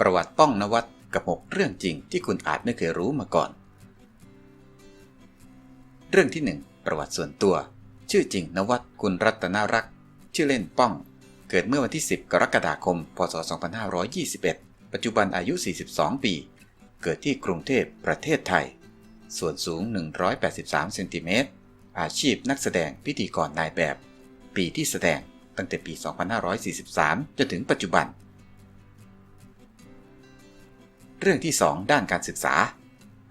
ประวัติป้องนวัดกับ 6 เรื่องจริงที่คุณอาจไม่เคยรู้มาก่อน เรื่องที่ 1 ประวัติส่วนตัว ชื่อจริงนวัดกุลรัตนารักษ์ ชื่อเล่นป้อง เกิดเมื่อวันที่ 10 กรกฎาคม พศ 2521 ปัจจุบันอายุ 42 ปี เกิดที่กรุงเทพประเทศไทย ส่วนสูง 183 เซนติเมตร อาชีพนักแสดงพิธีกรนายแบบ ปีที่แสดงตั้งแต่ปี 2543 จนถึงปัจจุบัน เรื่องที่ 2 ด้านการศึกษา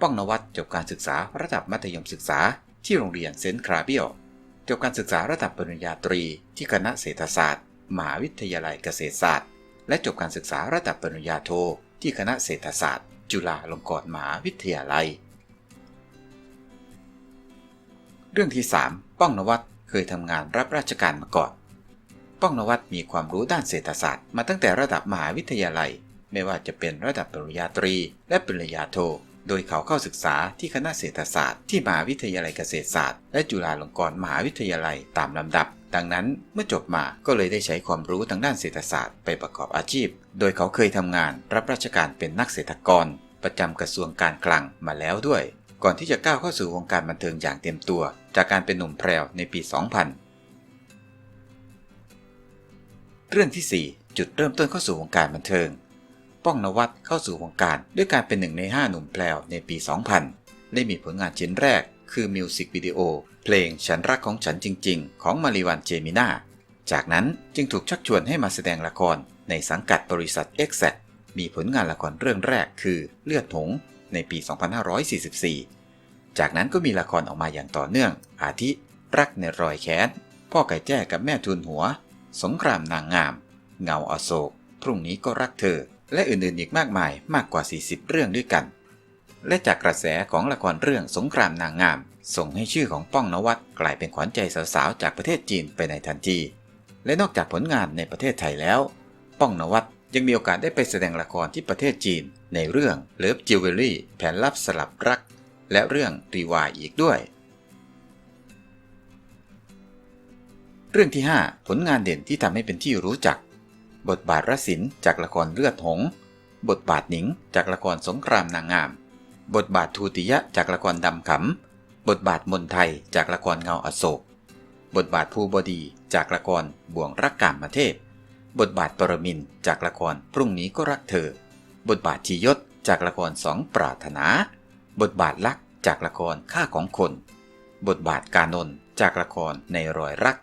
ป้องนวัดจบการศึกษาระดับมัธยมศึกษาที่โรงเรียนเซนต์คราเบียลจบการศึกษาระดับปริญญาตรี ที่คณะเศรษฐศาสตร์มหาวิทยาลัยเกษตรศาสตร์ และจบการศึกษาระดับปริญญาโท ที่คณะเศรษฐศาสตร์ จุฬาลงกรณ์มหาวิทยาลัย เรื่องที่ 3 ป้องนวัดเคยทำงานรับราชการมาก่อน ป้องนวัดมีความรู้ด้านเศรษฐศาสตร์มาตั้งแต่ระดับมหาวิทยาลัย ไม่ว่าจะเป็นระดับปริญญาตรี และปริญญาโท โดยเขาเข้าศึกษาที่คณะเศรษฐศาสตร์ที่มหาวิทยาลัยเกษตรศาสตร์ และจุฬาลงกรณ์มหาวิทยาลัยตามลำดับ ดังนั้นเมื่อจบมาก็เลยได้ใช้ความรู้ทางด้านเศรษฐศาสตร์ไปประกอบอาชีพ โดยเขาเคยทำงานรับราชการเป็นนักเศรษฐกร ประจำกระทรวงการคลังมาแล้วด้วย ก่อนที่จะก้าวเข้าสู่วงการบันเทิงอย่างเต็มตัว จากการเป็นหนุ่มแพรวในปี 2000เรื่องที่ 4 จุดเริ่มต้นเข้าสู่วงการบันเทิง ป้องนวัดเข้าสู่วงการ ด้วยการเป็นหนึ่งใน 5 หนุ่มแพรวในปี 2000 ได้มีผลงานชิ้นแรก คือมิวสิกวิดีโอเพลงฉันรักของฉันจริง ๆ ของมาริวันเจมิน่า จากนั้นจึงถูกชักชวนให้มาแสดงละครในสังกัดบริษัท e x a c t มีผลงานละครเรื่องแรกคือเลือดหงในปี 2544 จากนั้นก็มีละครออกมาอย่างต่อเนื่อง อาทิ รักในรอยแค้น พ่อไก่แจ้กับแม่ทุนหัว สงครามนางงาม เงาอโศก พรุ่งนี้ก็รักเธอ และอื่นๆอีกมากมายมากกว่า 40 เรื่องด้วยกัน และจากกระแสของละครเรื่องสงครามนางงาม ส่งให้ชื่อของป้องนวัดกลายเป็นขวัญใจสาวๆจากประเทศจีนไปในทันที และนอกจากผลงานในประเทศไทยแล้ว ป้องนวัดยังมีโอกาสได้ไปแสดงละครที่ประเทศจีน ในเรื่องเลิฟจิวเวลรี่แผนลับสลับรัก และเรื่องรีวายอีกด้วย เรื่องที่ 5 ผลงานเด่นที่ทำให้เป็นที่รู้จัก บทบาทรศินจากละครเลือดหง บทบาทหนิงจากละครสงครามนางงาม บทบาททูติยะจากละครดำขำ บทบาทมนไทยจากละครเงาอโศก บทบาทภูบดีจากละครบ่วงรักกามเทพ บทบาทปรมินจากละครพรุ่งนี้ก็รักเธอ บทบาทชียศจากละครสองปรารถนา บทบาทลักจากละครฆ่าของคน บทบาทกานนจากละครในรอยรัก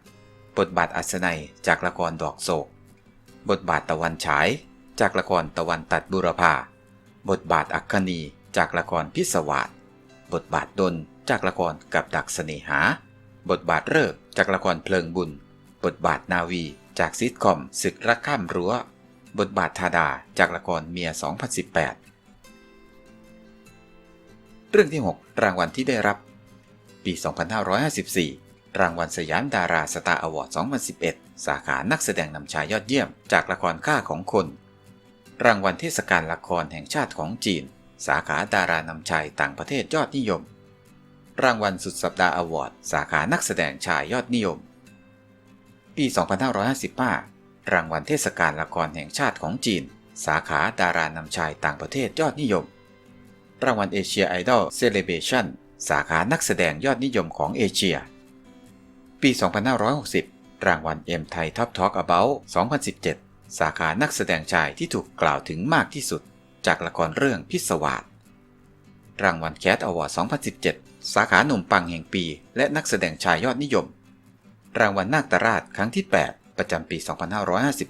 บทบาทอัศนัยจากละครดอกโศก บทบาทตะวันฉาย จากละครตะวันตัดบุรพาบทบาทอัคคณีจากละครพิศวาสบทบาทดนจากละครกับดักเสน่หา บทบาทเลิกจากละครเพลิงบุญ บทบาทนาวี จากซิทคอมศึกรักข้ามรั้ว บทบาทธาดาจากละครเมีย 2018 เรื่องที่ 6 รางวัลที่ได้รับ ปี 2554 รางวัลสยามดาราสตาร์อวอร์ด 2011 สาขานักแสดงนำชายยอดเยี่ยมจากละครฆ่าของคน รางวัลเทศกาลละครแห่งชาติของจีน สาขาดารานำชายต่างประเทศยอดนิยม รางวัลสุดสัปดาห์อวอร์ด สาขานักแสดงชายยอดนิยม ปี 2555 รางวัลเทศกาลละครแห่งชาติของจีน สาขาดารานำชายต่างประเทศยอดนิยม รางวัลเอเชียไอดอลเซเลเบชันสาขานักแสดงยอดนิยมของเอเชีย ปี 2560 รางวัลเอ็มไทยท็อปทอล์กอ b o u t 2017 สาขานักแสดงชายที่ถูกกล่าวถึงมากที่สุด จากละครเรื่องพิศวาสรางวัลแคทอวอร์ด2017 สาขาหนุ่มปังแห่งปี และนักแสดงชายยอดนิยม รางวัลนาคตราชครั้งที่ 8 ประจำปี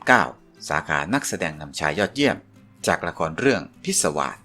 2559 สาขานักแสดงนำชายยอดเยี่ยม จากละครเรื่องพิศวาส